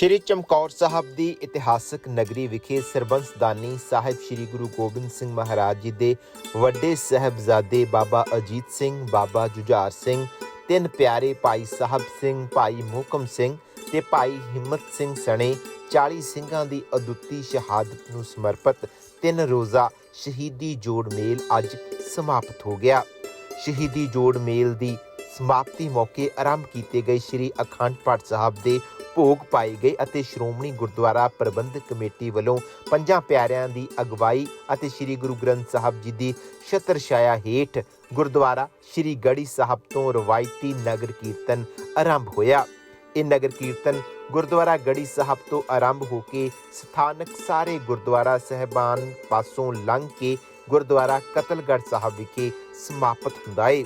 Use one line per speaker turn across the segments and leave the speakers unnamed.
ਸ਼੍ਰੀ ਚਮਕੌਰ ਸਾਹਿਬ ਦੀ ਇਤਿਹਾਸਕ ਨਗਰੀ ਵਿਖੇ ਸਰਬੰਸਦਾਨੀ ਸਾਹਿਬ ਸ਼੍ਰੀ ਗੁਰੂ ਗੋਬਿੰਦ ਸਿੰਘ ਮਹਾਰਾਜ ਜੀ ਦੇ ਵੱਡੇ ਸਹਿਬਜ਼ਾਦੇ ਬਾਬਾ ਅਜੀਤ ਸਿੰਘ, ਬਾਬਾ ਜੁਝਾਰ ਸਿੰਘ, ਤਿੰਨ ਪਿਆਰੇ ਭਾਈ ਸਾਹਿਬ ਸਿੰਘ, ਭਾਈ ਮੋਹਕਮ ਸਿੰਘ ਤੇ ਭਾਈ ਹਿੰਮਤ ਸਿੰਘ ਸਣੇ 40 ਸਿੰਘਾਂ ਦੀ ਅਦੁੱਤੀ ਸ਼ਹਾਦਤ ਨੂੰ ਸਮਰਪਿਤ ਤਿੰਨ ਰੋਜ਼ਾ ਸ਼ਹੀਦੀ ਜੋੜ ਮੇਲ ਅੱਜ ਸਮਾਪਤ ਹੋ ਗਿਆ। ਸ਼ਹੀਦੀ ਜੋੜ ਮੇਲ ਦੀ ਸਮਾਪਤੀ ਮੌਕੇ ਆਰੰਭ ਕੀਤੇ ਗਏ ਸ੍ਰੀ ਅਖੰਡ ਪਾਠ ਸਾਹਿਬ ਦੇ ਭੋਗ ਪਾਏ ਗਏ ਅਤੇ ਸ਼੍ਰੋਮਣੀ ਗੁਰਦੁਆਰਾ ਪ੍ਰਬੰਧਕ ਕਮੇਟੀ ਵੱਲੋਂ ਪੰਜਾਂ ਪਿਆਰਿਆਂ ਦੀ ਅਗਵਾਈ ਅਤੇ ਸ੍ਰੀ ਗੁਰੂ ਗ੍ਰੰਥ ਸਾਹਿਬ ਜੀ ਦੀ ਛਤਰ ਛਾਇਆ ਹੇਠ ਗੁਰਦੁਆਰਾ ਸ੍ਰੀ ਗੜੀ ਸਾਹਿਬ ਤੋਂ ਰਵਾਇਤੀ ਨਗਰ ਕੀਰਤਨ ਆਰੰਭ ਹੋਇਆ। ਇਹ ਨਗਰ ਕੀਰਤਨ ਗੁਰਦੁਆਰਾ ਗੜੀ ਸਾਹਿਬ ਤੋਂ ਆਰੰਭ ਹੋ ਕੇ ਸਥਾਨਕ ਸਾਰੇ ਗੁਰਦੁਆਰਾ ਸਹਿਬਾਨ ਪਾਸੋਂ ਲੰਘ ਕੇ ਗੁਰਦੁਆਰਾ ਕਤਲਗੜ੍ਹ ਸਾਹਿਬ ਵਿਖੇ ਸਮਾਪਤ ਹੁੰਦਾ ਹੈ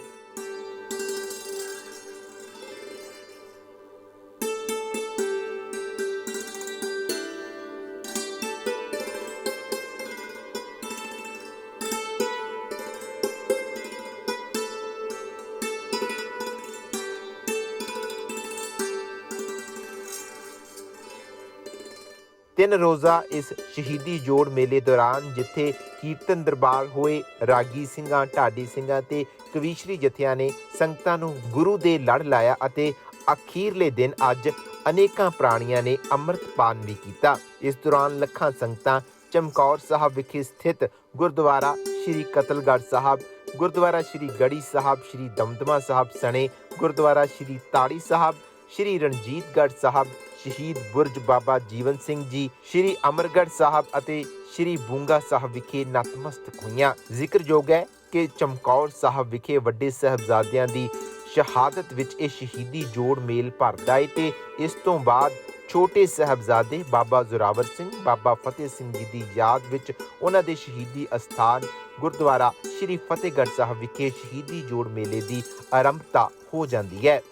ਤਿੰਨ ਰੋਜ਼ਾ ਇਸ ਸ਼ਹੀਦੀ ਜੋੜ ਮੇਲੇ ਦੌਰਾਨ ਜਿੱਥੇ ਕੀਰਤਨ ਦਰਬਾਰ ਹੋਏ, ਰਾਗੀ ਸਿੰਘਾਂ, ਢਾਡੀ ਸਿੰਘਾਂ ਤੇ ਕਵੀਸ਼ਰੀ ਜਥਿਆਂ ਨੇ ਸੰਗਤਾਂ ਨੂੰ ਗੁਰੂ ਦੇ ਲੜ ਲਾਇਆ ਅਤੇ ਅਖੀਰਲੇ ਦਿਨ ਅੱਜ ਅਨੇਕਾਂ ਪ੍ਰਾਣੀਆਂ ਨੇ ਅੰਮ੍ਰਿਤਪਾਨ ਵੀ ਕੀਤਾ। ਇਸ ਦੌਰਾਨ ਲੱਖਾਂ ਸੰਗਤਾਂ ਚਮਕੌਰ ਸਾਹਿਬ ਵਿਖੇ ਸਥਿਤ ਗੁਰਦੁਆਰਾ ਸ੍ਰੀ ਕਤਲਗੜ੍ਹ ਸਾਹਿਬ, ਗੁਰਦੁਆਰਾ ਸ੍ਰੀ ਗੜੀ ਸਾਹਿਬ, ਸ੍ਰੀ ਦਮਦਮਾ ਸਾਹਿਬ ਸਣੇ, ਗੁਰਦੁਆਰਾ ਸ੍ਰੀ ਤਾੜੀ ਸਾਹਿਬ, ਸ਼੍ਰੀ ਰਣਜੀਤਗੜ੍ਹ ਸਾਹਿਬ ਸ਼ਹੀਦ ਬੁਰਜ ਬਾਬਾ ਜੀਵਨ ਸਿੰਘ ਜੀ, ਸ਼੍ਰੀ ਅਮਰਗੜ੍ਹ ਸਾਹਿਬ ਅਤੇ ਸ਼੍ਰੀ ਬੂੰਗਾ ਸਾਹਿਬ ਵਿਖੇ ਨਤਮਸਤਕ ਹੋਈਆਂ। ਜ਼ਿਕਰਯੋਗ ਹੈ ਕਿ ਚਮਕੌਰ ਸਾਹਿਬ ਵਿਖੇ ਵੱਡੇ ਸਹਿਬਜ਼ਾਦਿਆਂ ਦੀ ਸ਼ਹਾਦਤ ਵਿੱਚ ਇਹ ਸ਼ਹੀਦੀ ਜੋੜ ਮੇਲ ਭਰਦਾ ਹੈ ਤੇ ਇਸ ਤੋਂ ਬਾਅਦ ਛੋਟੇ ਸਹਿਬਜ਼ਾਦੇ ਬਾਬਾ ਜ਼ੋਰਾਵਰ ਸਿੰਘ, ਬਾਬਾ ਫਤਿਹ ਸਿੰਘ ਜੀ ਦੀ ਯਾਦ ਵਿੱਚ ਉਹਨਾਂ ਦੇ ਸ਼ਹੀਦੀ ਅਸਥਾਨ ਗੁਰਦੁਆਰਾ ਸ਼੍ਰੀ ਫਤਿਹਗੜ੍ਹ ਸਾਹਿਬ ਵਿਖੇ ਸ਼ਹੀਦੀ ਜੋੜ ਮੇਲੇ ਦੀ ਆਰੰਭਤਾ ਹੋ ਜਾਂਦੀ ਹੈ।